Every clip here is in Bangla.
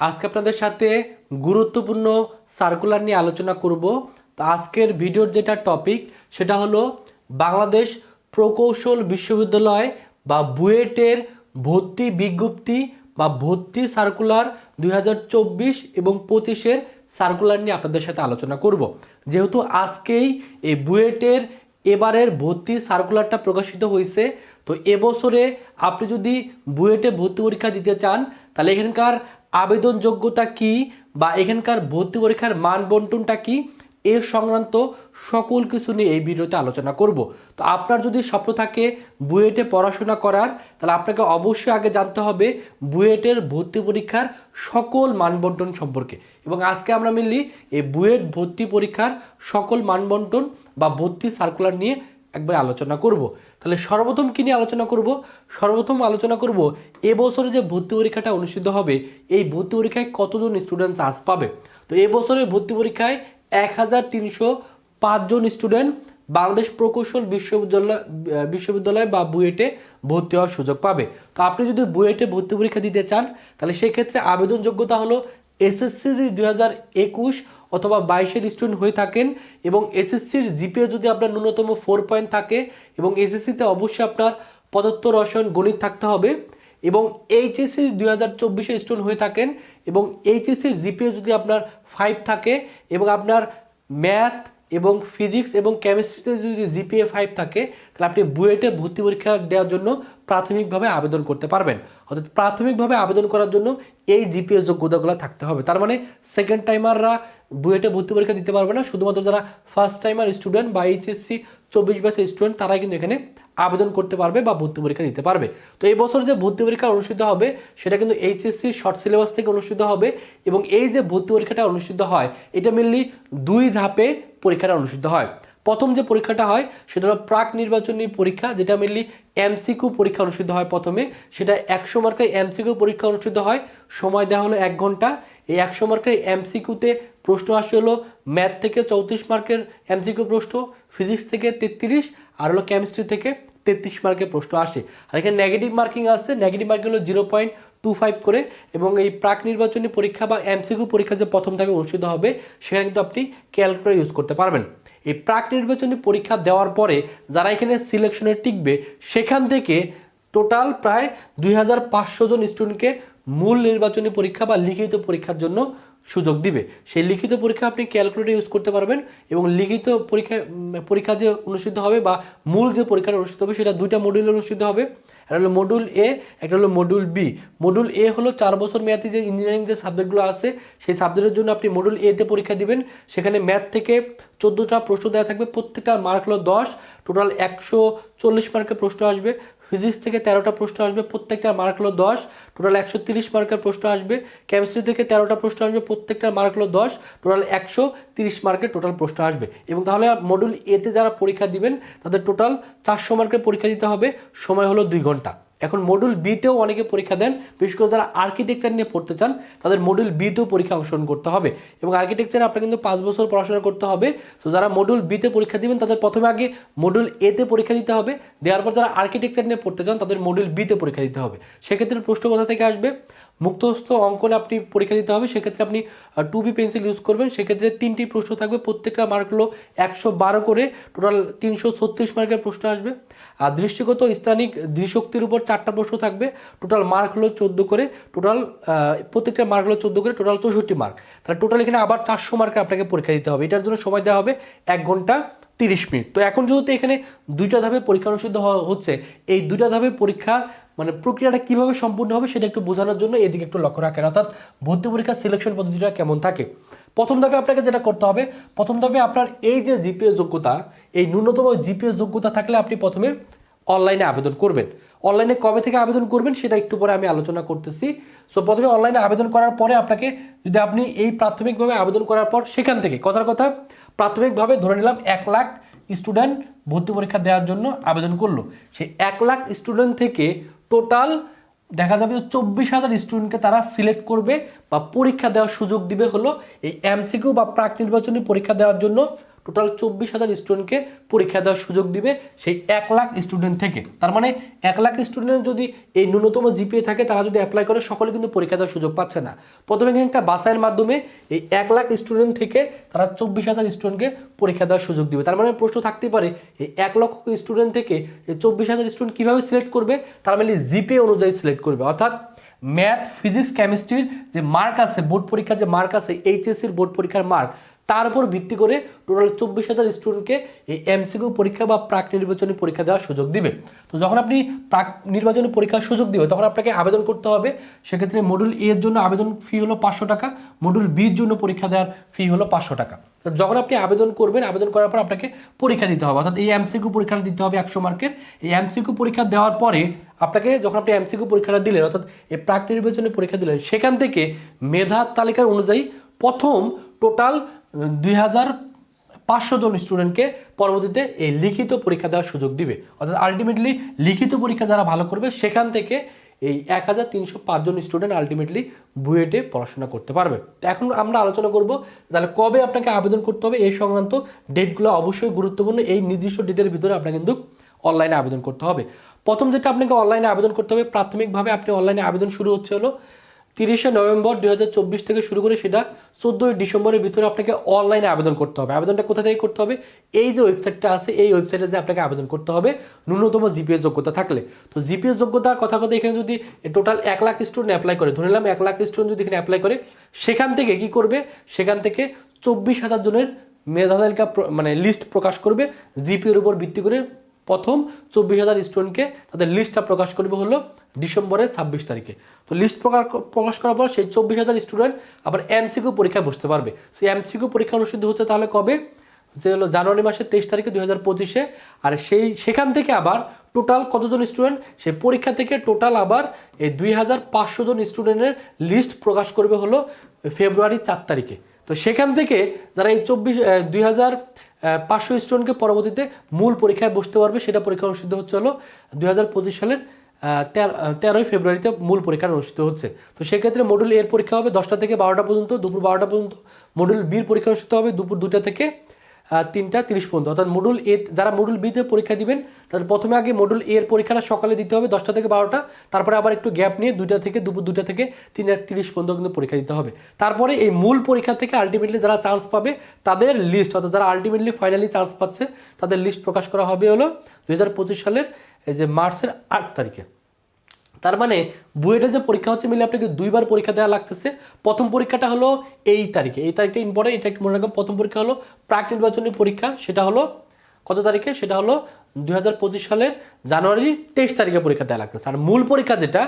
আজকে আপনাদের সাথে গুরুত্বপূর্ণ সার্কুলার নিয়ে আলোচনা করব। তো আজকের ভিডিওর যেটা টপিক সেটা হলো বাংলাদেশ প্রকৌশল বিশ্ববিদ্যালয় বা বুয়েটের ভর্তি বিজ্ঞপ্তি বা ভর্তি সার্কুলার দুই হাজার চব্বিশ এবং পঁচিশের সার্কুলার নিয়ে আপনাদের সাথে আলোচনা করব। যেহেতু আজকেই এই বুয়েটের এবারের ভর্তি সার্কুলারটা প্রকাশিত হয়েছে, তো এবছরে আপনি যদি বুয়েটে ভর্তি পরীক্ষা দিতে চান, তাহলে এখানকার আবেদন যোগ্যতা কি বা এখানকার ভর্তি পরীক্ষার মান বন্টনটা কি? এর সংক্রান্ত সকল কিছু নিয়ে এই ভিডিওতে আলোচনা করব। তো আপনার যদি স্বপ্ন থাকে বুয়েটে পড়াশোনা করার, তাহলে আপনাকে অবশ্যই আগে জানতে হবে বুয়েটের ভর্তি পরীক্ষার সকল মানবন্টন সম্পর্কে। এবং আজকে আমরা মেনলি এই বুয়েট ভর্তি পরীক্ষার সকল মানবন্টন বা ভর্তি সার্কুলার নিয়ে একবার আলোচনা করব। তাহলে সর্বপ্রথম কী নিয়ে আলোচনা করব? সর্বপ্রথম আলোচনা করব এবছরে যে ভর্তি পরীক্ষাটা অনুষ্ঠিত হবে, এই ভর্তি পরীক্ষায় কতজন স্টুডেন্ট চান্স পাবে? তো এবছরে ভর্তি পরীক্ষায় এক হাজার তিনশো পাঁচজন স্টুডেন্ট বাংলাদেশ প্রকৌশল বিশ্ববিদ্যালয় বিশ্ববিদ্যালয় বা বুয়েটে ভর্তি হওয়ার সুযোগ পাবে। তো আপনি যদি বুয়েটে ভর্তি পরীক্ষা দিতে চান, তাহলে সেক্ষেত্রে আবেদন যোগ্যতা হলো এসএসসি দুই হাজার একুশ অথবা বাইশের স্টুডেন্ট হয়ে থাকেন এবং এসএসসির জিপিএ যদি আপনার ন্যূনতম ফোর পয়েন্ট থাকে এবং এসএসসিতে অবশ্যই আপনার পদার্থ রসায়ন গণিত থাকতে হবে এবং এইচএসসি দুই হাজার চব্বিশে স্টুডেন্ট হয়ে থাকেন এবং এইচএসসির জিপিএ যদি আপনার ফাইভ থাকে এবং আপনার ম্যাথ এবং ফিজিক্স এবং কেমিস্ট্রিতে যদি জিপিএ ফাইভ থাকে, তাহলে আপনি বুয়েটে ভর্তি পরীক্ষা দেওয়ার জন্য প্রাথমিকভাবে আবেদন করতে পারবেন। অর্থাৎ প্রাথমিকভাবে আবেদন করার জন্য এই জিপিএ যোগ্যতাগুলো থাকতে হবে। তার মানে সেকেন্ড টাইমাররা বুয়েটে ভর্তি পরীক্ষা দিতে পারবে না। শুধুমাত্র যারা ফার্স্ট টাইমার স্টুডেন্ট বা এইচএসসি চব্বিশ ব্যাচের স্টুডেন্ট তারাই কিন্তু এখানে আবেদন করতে পারবে বা ভর্তি পরীক্ষা দিতে পারবে। তো এই বছর যে ভর্তি পরীক্ষা অনুষ্ঠিত হবে, সেটা কিন্তু এইচএসসি শর্ট সিলেবাস থেকে অনুষ্ঠিত হবে এবং এই যে ভর্তি পরীক্ষাটা অনুষ্ঠিত হয়, এটা মেনলি দুই ধাপে পরীক্ষাটা অনুষ্ঠিত হয়। প্রথম যে পরীক্ষাটা হয়, সেটা হলো প্রাক নির্বাচনী পরীক্ষা, যেটা মেনলি এমসিকিউ পরীক্ষা অনুষ্ঠিত হয় প্রথমে। সেটা একশো মার্কের এমসিকিউ পরীক্ষা অনুষ্ঠিত হয়। সময় দেওয়া হলো এক ঘণ্টা। এই একশো মার্কের এমসিকিউতে প্রশ্ন আসে হলো ম্যাথ থেকে চৌত্রিশ মার্কের এমসিকিউ প্রশ্ন, ফিজিক্স থেকে তেত্রিশ, আর হলো কেমিস্ট্রি থেকে তেত্রিশ মার্কের প্রশ্ন আসে। আর এখানে নেগেটিভ মার্কিং আছে নেগেটিভ মার্কিং হলো জিরো পয়েন্ট টু ফাইভ করে, এবং এই প্রাক নির্বাচনী পরীক্ষা বা এমসিকিউ পরীক্ষা যে প্রথম ধাপে অনুষ্ঠিত হবে, সেখানে কিন্তু আপনি ক্যালকুলেটর ইউজ করতে পারবেন। এই প্রাক নির্বাচনী পরীক্ষা দেওয়ার পরে যারা এখানে সিলেকশনে টিকবে, সেখান থেকে টোটাল প্রায় দুই হাজার পাঁচশো জন স্টুডেন্টকে মূল নির্বাচনী পরীক্ষা বা লিখিত পরীক্ষার জন্য সুযোগ দিবে। সেই লিখিত পরীক্ষা আপনি ক্যালকুলেটর ইউজ করতে পারবেন এবং লিখিত পরীক্ষা পরীক্ষা যে অনুষ্ঠিত হবে বা মূল যে পরীক্ষাটা অনুষ্ঠিত হবে সেটা দুইটা মডিউল অনুষ্ঠিত হবে। একটা হলো মডিউল এ একটা হলো মডিউল বি মডিউল এ হলো চার বছর মেয়াদি যে ইঞ্জিনিয়ারিং যে সাবজেক্টগুলো আছে, সেই সাবজেক্টের জন্য আপনি মডিউল এতে পরীক্ষা দিবেন। সেখানে ম্যাথ থেকে চোদ্দোটা প্রশ্ন দেওয়া থাকবে, প্রত্যেকটা মার্ক হলো দশ। টোটাল একশো চল্লিশ মার্কের প্রশ্ন আসবে। ফিজিক্স থেকে তেরোটা প্রশ্ন আসবে, প্রত্যেকটা মার্ক হলো দশ টোটাল একশো তিরিশ মার্কের প্রশ্ন আসবে। কেমিস্ট্রি থেকে তেরোটা প্রশ্ন আসবে, প্রত্যেকটা মার্ক হলো দশ টোটাল একশো তিরিশ মার্কের টোটাল প্রশ্ন আসবে। এবং তাহলে মডুল এতে যারা পরীক্ষা দিবেন, তাদের টোটাল চারশো মার্কের পরীক্ষা দিতে হবে, সময় হলো দুই ঘণ্টা। এখন মডুল বিতেও অনেকে পরীক্ষা দেন, বিশেষ করে যারা আর্কিটেকচার নিয়ে পড়তে চান, তাদের মডুল বিতেও পরীক্ষা অংশগ্রহণ করতে হবে। এবং আর্কিটেকচারে আপনার কিন্তু পাঁচ বছর পড়াশোনা করতে হবে। তো যারা মডুল বিতে পরীক্ষা দিবেন, তাদের প্রথমে আগে মডুল এতে পরীক্ষা দিতে হবে। দেওয়ার পর যারা আর্কিটেকচার নিয়ে পড়তে চান, তাদের মডুল বিতে পরীক্ষা দিতে হবে। সেক্ষেত্রে প্রশ্ন কোথা থেকে আসবে? মুক্তস্থ অঙ্কনে আপনি পরীক্ষা দিতে হবে, সেক্ষেত্রে আপনি টু বি পেন্সিল ইউজ করবেন, সেক্ষেত্রে তিনটি প্রশ্ন থাকবে, প্রত্যেকটা মার্ক হলো একশো বারো করে টোটাল তিনশো ছত্রিশ মার্কের প্রশ্ন আসবে। আর দৃষ্টিগত স্থানিক দৃশক্তির উপর চারটা প্রশ্ন থাকবে টোটাল মার্ক হলো চোদ্দ করে টোটাল প্রত্যেকটা মার্ক হলো চোদ্দ করে টোটাল চৌষট্টি মার্ক তাহলে টোটাল এখানে আবার চারশো মার্কে আপনাকে পরীক্ষা দিতে হবে, এটার জন্য সময় দেওয়া হবে এক ঘণ্টা তিরিশ মিনিট। তো এখন যেহেতু এখানে দুইটা ধাপে পরীক্ষা অনুষ্ঠিত হচ্ছে, এই দুইটা ধাপে পরীক্ষার মানে প্রক্রিয়াটা কীভাবে সম্পূর্ণ হবে সেটা একটু বোঝানোর জন্য এদিকে একটু লক্ষ্য রাখেন। অর্থাৎ ভর্তি পরীক্ষার সিলেকশন পদ্ধতিটা কেমন থাকে? প্রথম ধাপে আপনাকে যেটা করতে হবে, প্রথম ধাপে আপনার এই যে জিপিএস যোগ্যতা, এই ন্যূনতম জিপিএস যোগ্যতা থাকলে আপনি প্রথমে অনলাইনে আবেদন করবেন। অনলাইনে কবে থেকে আবেদন করবেন সেটা একটু পরে আমি আলোচনা করতেছি। সো প্রথমে অনলাইনে আবেদন করার পরে আপনাকে যদি আপনি এই প্রাথমিকভাবে আবেদন করার পর সেখান থেকে, কথার কথা, প্রাথমিকভাবে ধরে নিলাম এক লাখ স্টুডেন্ট ভর্তি পরীক্ষা দেওয়ার জন্য আবেদন করল। সেই এক লাখ স্টুডেন্ট থেকে টোটাল দেখা যাবে যে চব্বিশ হাজার স্টুডেন্টকে তারা সিলেক্ট করবে বা পরীক্ষা দেওয়ার সুযোগ দিবে হলো এই এমসিকিউ বা প্রাক নির্বাচনী পরীক্ষা দেওয়ার জন্য টোটাল চব্বিশ হাজার স্টুডেন্টকে পরীক্ষা দেওয়ার সুযোগ দিবে সেই এক লাখ স্টুডেন্ট থেকে। তার মানে এক লাখ স্টুডেন্ট যদি এই ন্যূনতম জিপিএ থাকে, তারা যদি অ্যাপ্লাই করে, সকলে কিন্তু পরীক্ষা দেওয়ার সুযোগ পাচ্ছে না। প্রথমে কিন্তু একটা বাসায়ের মাধ্যমে এই এক লাখ স্টুডেন্ট থেকে তারা চব্বিশ হাজার স্টুডেন্টকে পরীক্ষা দেওয়ার সুযোগ দিবে। তার মানে প্রশ্ন থাকতে পারে, এই এক লক্ষ স্টুডেন্ট থেকে এই চব্বিশ হাজার স্টুডেন্ট কীভাবে সিলেক্ট করবে? তার মানে জিপিএ অনুযায়ী সিলেক্ট করবে। অর্থাৎ ম্যাথ ফিজিক্স কেমিস্ট্রির যে মার্ক আছে বোর্ড পরীক্ষার যে মার্ক আছে এইচএসসির বোর্ড পরীক্ষার মার্ক তার উপর ভিত্তি করে টোটাল চব্বিশ হাজার স্টুডেন্টকে এই এমসিকিউ পরীক্ষা বা প্রাক নির্বাচনী পরীক্ষা দেওয়ার সুযোগ দিবে। তো যখন আপনি প্রাক নির্বাচনী পরীক্ষার সুযোগ দিবে, তখন আপনাকে আবেদন করতে হবে। সেক্ষেত্রে মডুল এ এর জন্য আবেদন ফি হলো পাঁচশো টাকা মডুল বির জন্য পরীক্ষা দেওয়ার ফি হলো পাঁচশো টাকা। যখন আপনি আবেদন করবেন, আবেদন করার পর আপনাকে পরীক্ষা দিতে হবে। অর্থাৎ এই এমসিকিউ পরীক্ষাটা দিতে হবে একশো মার্কের। এই এমসিকিউ পরীক্ষা দেওয়ার পরে আপনাকে যখন আপনি এমসিকিউ পরীক্ষাটা দিলেন, অর্থাৎ এই প্রাক নির্বাচনী পরীক্ষা দিলেন, সেখান থেকে মেধার তালিকার অনুযায়ী প্রথম টোটাল দুই হাজার পাঁচশো জন স্টুডেন্টকে পরবর্তীতে এই লিখিত পরীক্ষা দেওয়ার সুযোগ দিবে। অর্থাৎ আলটিমেটলি লিখিত পরীক্ষা যারা ভালো করবে, সেখান থেকে এই এক হাজার তিনশো পাঁচজন স্টুডেন্ট আলটিমেটলি বুয়েটে পড়াশোনা করতে পারবে। তো এখন আমরা আলোচনা করব, তাহলে কবে আপনাকে আবেদন করতে হবে এই সংক্রান্ত ডেটগুলো অবশ্যই গুরুত্বপূর্ণ। এই নির্দিষ্ট ডেটের ভিতরে আপনাকে কিন্তু অনলাইনে আবেদন করতে হবে। প্রথম যেটা আপনাকে অনলাইনে আবেদন করতে হবে, প্রাথমিকভাবে আপনি অনলাইনে আবেদন শুরু হচ্ছে হলো তিরিশে নভেম্বর দু হাজার চব্বিশ থেকে শুরু করে সেটা চোদ্দোই ডিসেম্বরের ভিতরে আপনাকে অনলাইনে আবেদন করতে হবে। আবেদনটা কোথা থেকে করতে হবে? এই যে ওয়েবসাইটটা আছে, এই ওয়েবসাইটে যে আপনাকে আবেদন করতে হবে, ন্যূনতম জিপিএস যোগ্যতা থাকলে। তো জিপিএস যোগ্যতার কথা কথা এখানে যদি টোটাল এক লাখ স্টুডেন্ট অ্যাপ্লাই করে, ধরে নিলাম এক লাখ স্টুডেন্ট যদি এখানে অ্যাপ্লাই করে, সেখান থেকে কি করবে? সেখান থেকে চব্বিশ হাজার জনের মেধা তালিকা মানে লিস্ট প্রকাশ করবে জিপিএর উপর ভিত্তি করে প্রথম চব্বিশ হাজার স্টুডেন্টকে তাদের লিস্টটা প্রকাশ করবে হলো ডিসেম্বরের ছাব্বিশ তারিখে। তো লিস্ট প্রকাশ প্রকাশ করার পর সেই চব্বিশ হাজার স্টুডেন্ট আবার এমসিকিউ পরীক্ষায় বসতে পারবে। সেই এমসিকিউ পরীক্ষা অনুষ্ঠিত হচ্ছে তাহলে কবে? যে হলো জানুয়ারি মাসের তেইশ তারিখে দুই হাজার পঁচিশে। আর সেই, সেখান থেকে আবার টোটাল কতজন স্টুডেন্ট সেই পরীক্ষা থেকে টোটাল আবার এই দুই হাজার পাঁচশো জন স্টুডেন্টের লিস্ট প্রকাশ করবে হলো ফেব্রুয়ারি চার তারিখে। তো সেখান থেকে যারা এই চব্বিশ দুই হাজার পাঁচশো স্টুডেন্টকে পরবর্তীতে মূল পরীক্ষায় বসতে পারবে, সেটা পরীক্ষা অনুষ্ঠিত হচ্ছে হলো দুই হাজার পঁচিশ সালের তেরো তেরোই ফেব্রুয়ারিতে মূল পরীক্ষা অনুষ্ঠিত হচ্ছে। তো সেক্ষেত্রে মডুল এর পরীক্ষা হবে দশটা থেকে বারোটা পর্যন্ত, দুপুর বারোটা পর্যন্ত মডুল বির পরীক্ষা অনুষ্ঠিত হবে দুপুর দুটা থেকে তিনটা তিরিশ পর্যন্ত। অর্থাৎ মডুল এ যারা মডুল বিতে পরীক্ষা দিবেন, তাদের প্রথমে আগে মডুল এর পরীক্ষাটা সকালে দিতে হবে, দশটা থেকে বারোটা। তারপরে আবার একটু গ্যাপ নিয়ে দুইটা থেকে, দুপুর দুটা থেকে তিনটা তিরিশ পর্যন্ত কিন্তু পরীক্ষা দিতে হবে। তারপরে এই মূল পরীক্ষা থেকে আলটিমেটলি যারা চান্স পাবে, তাদের লিস্ট অর্থাৎ যারা আলটিমেটলি ফাইনালি চান্স পাচ্ছে, তাদের লিস্ট প্রকাশ করা হবে হলো দুই সালের, এই যে মার্চের আট তারিখে। তার মানে বুয়েটে যে পরীক্ষা হচ্ছে, মিলে আপনাকে দুইবার পরীক্ষা দেওয়া লাগতেছে। প্রথম পরীক্ষাটা হলো এই তারিখে। এই তারিখটা ইম্পর্টেন্ট এটা একটু মনে রাখবেন, প্রথম পরীক্ষা হলো প্রাক নির্বাচনী পরীক্ষা, সেটা হলো কত তারিখে? সেটা হলো দু হাজার পঁচিশ সালের জানুয়ারি তেইশ তারিখে পরীক্ষা দেওয়া লাগতেছে। আর মূল পরীক্ষা যেটা,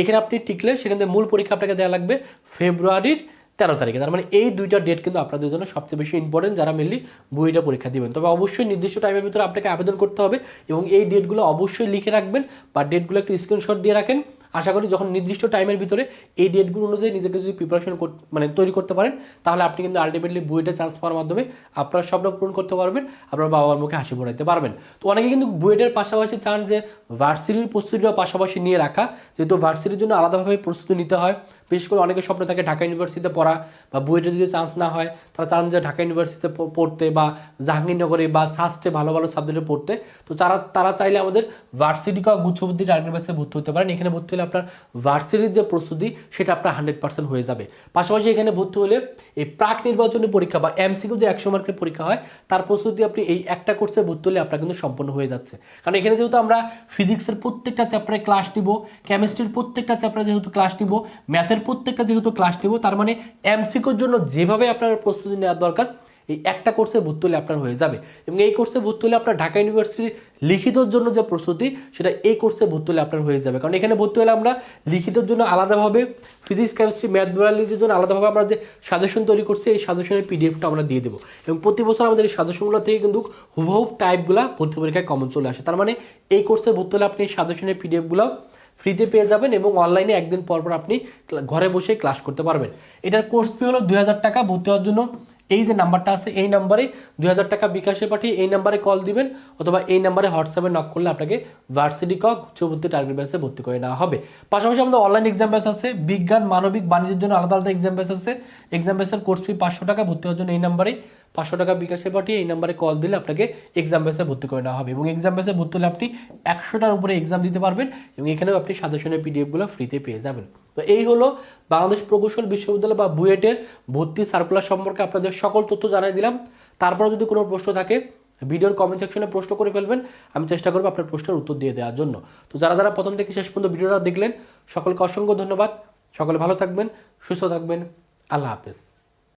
এখানে আপনি টিকলে সেখান থেকে মূল পরীক্ষা আপনাকে দেওয়া লাগবে ফেব্রুয়ারির তেরো তারিখে। তার মানে এই দুইটা ডেট কিন্তু আপনাদের জন্য সবচেয়ে বেশি ইম্পর্টেন্ট যারা মেনলি বইটা পরীক্ষা দিবেন। তবে অবশ্যই নির্দিষ্ট টাইমের ভিতরে আপনাকে আবেদন করতে হবে এবং এই ডেটগুলো অবশ্যই লিখে রাখবেন বা ডেটগুলো একটু স্ক্রিনশট দিয়ে রাখেন। আশা করি যখন নির্দিষ্ট টাইমের ভিতরে এই ডেটগুলো অনুযায়ী নিজেকে যদি প্রিপারেশন মানে তৈরি করতে পারেন, তাহলে আপনি কিন্তু আলটিমেটলি বুয়েটে চান্স পাওয়ার মাধ্যমে আপনার স্বপ্ন পূরণ করতে পারবেন, আপনার বাবা মার মুখে হাসি ফোটাইতে পারবেন। তো অনেকে কিন্তু বুয়েটের পাশাপাশি চান যে ভার্সিটির প্রস্তুতিটা পাশাপাশি নিয়ে রাখা। যেহেতু ভার্সিটির জন্য আলাদাভাবে প্রস্তুতি নিতে হয় বিশেষ করে অনেকের স্বপ্ন থাকে ঢাকা ইউনিভার্সিটিতে পড়া বা বুয়েটে যদি চান্স না হয়, তারা চান যে ঢাকা ইউনিভার্সিটিতে পড়তে বা জাহাঙ্গীরনগরে বা সাস্টে ভালো ভালো সাবজেক্টে পড়তে। তো তারা তারা চাইলে আমাদের ভার্সিটি বা গুচ্ছবুদ্ধি টার্গেট ব্যাসে ভর্তি হতে পারেন। এখানে ভর্তি হলে আপনার ভার্সিটির যে প্রস্তুতি, সেটা আপনার হান্ড্রেড পার্সেন্ট হয়ে যাবে। পাশাপাশি এখানে ভর্তি হলে এই প্রাক নির্বাচনী পরীক্ষা বা এমসিকিউ যে একশো মার্কের পরীক্ষা হয়, তার প্রস্তুতি আপনি এই একটা কোর্সে ভর্তি হলে আপনার কিন্তু সম্পন্ন হয়ে যাচ্ছে। কারণ এখানে যেহেতু আমরা ফিজিক্সের প্রত্যেকটা চ্যাপ্টারে ক্লাস নিব কেমিস্ট্রির প্রত্যেকটা চ্যাপ্টারে যেহেতু ক্লাস নিব ম্যাথের প্রত্যেকটা যেহেতু ক্লাস নিব, তার মানে এমসিকিউর জন্য যেভাবে আপনার প্রস্তুতি নেওয়ার দরকার, এই একটা কোর্সে ভর্তি হলে আপনার হয়ে যাবে। এবং এই কোর্সে ভর্তি হলে আপনার ঢাকা ইউনিভার্সিটির লিখিতর জন্য যে প্রস্তুতি, সেটা এই কোর্সে ভর্তি হলে আপনার হয়ে যাবে। কারণ এখানে ভর্তি হলে আমরা লিখিতর জন্য আলাদাভাবে ফিজিক্স কেমিস্ট্রি ম্যাথ জন্য আলাদাভাবে আমরা যে সাজেশন তৈরি করছি, এই সাজেশনের পিডিএফটা আমরা দিয়ে দেবো। এবং প্রতি বছর আমাদের এই সাজেশনগুলো থেকে কিন্তু হুবহু টাইপগুলো ভর্তি পরীক্ষায় কমন চলে আসে। তার মানে এই কোর্সে ভর্তি হলে আপনি এই সাজেশনের পিডিএফগুলো ফ্রিতে পেয়ে যাবেন এবং অনলাইনে একদিন পর পর আপনি ঘরে বসে ক্লাস করতে পারবেন। এটার কোর্স ফি হলো দুই হাজার টাকা ভর্তি হওয়ার জন্য। এই যে নাম্বারটা আছে, এই নাম্বারে দুই হাজার টাকা বিকাশে পাঠিয়ে এই নাম্বারে কল দিবেন, অথবা এই নাম্বারে হোয়াটসঅ্যাপে নক করলে আপনাকে ভার্সিটি কক উচ্চবর্তী টার্গেট ব্যাচে ভর্তি করে নেওয়া হবে। পাশাপাশি আমাদের অনলাইন এক্সাম ব্যাচ আছে, বিজ্ঞান, মানবিক, বাণিজ্যের জন্য আলাদা আলাদা এক্সাম ব্যাচ আছে। এক্সাম ব্যাচের কোর্স ফি পাঁচশো টাকা ভর্তি হওয়ার জন্য এই নাম্বারে। পাঁচশো টাকা বিকাশে পাঠিয়ে এই নাম্বারে কল দিলে আপনাকে এক্সাম বেসে ভর্তি করে নেওয়া হবে এবং এক্সাম বেসে ভর্তি হলে আপনি একশোটার উপরে এক্সাম দিতে পারবেন এবং এখানেও আপনি সাজেশনের পিডিএফগুলো ফ্রিতে পেয়ে যাবেন। তো এই হলো বাংলাদেশ প্রকৌশল বিশ্ববিদ্যালয় বা বুয়েটের ভর্তি সার্কুলার সম্পর্কে আপনাদের সকল তথ্য জানাই দিলাম। তারপরে যদি কোনো প্রশ্ন থাকে, ভিডিওর কমেন্ট সেকশনে প্রশ্ন করে ফেলবেন। আমি চেষ্টা করব আপনার প্রশ্নের উত্তর দিয়ে দেওয়ার জন্য। তো যারা যারা প্রথম থেকে শেষ পর্যন্ত ভিডিওটা দেখলেন, সকলকে অসংখ্য ধন্যবাদ। সকলে ভালো থাকবেন, সুস্থ থাকবেন। আল্লাহ হাফেজ।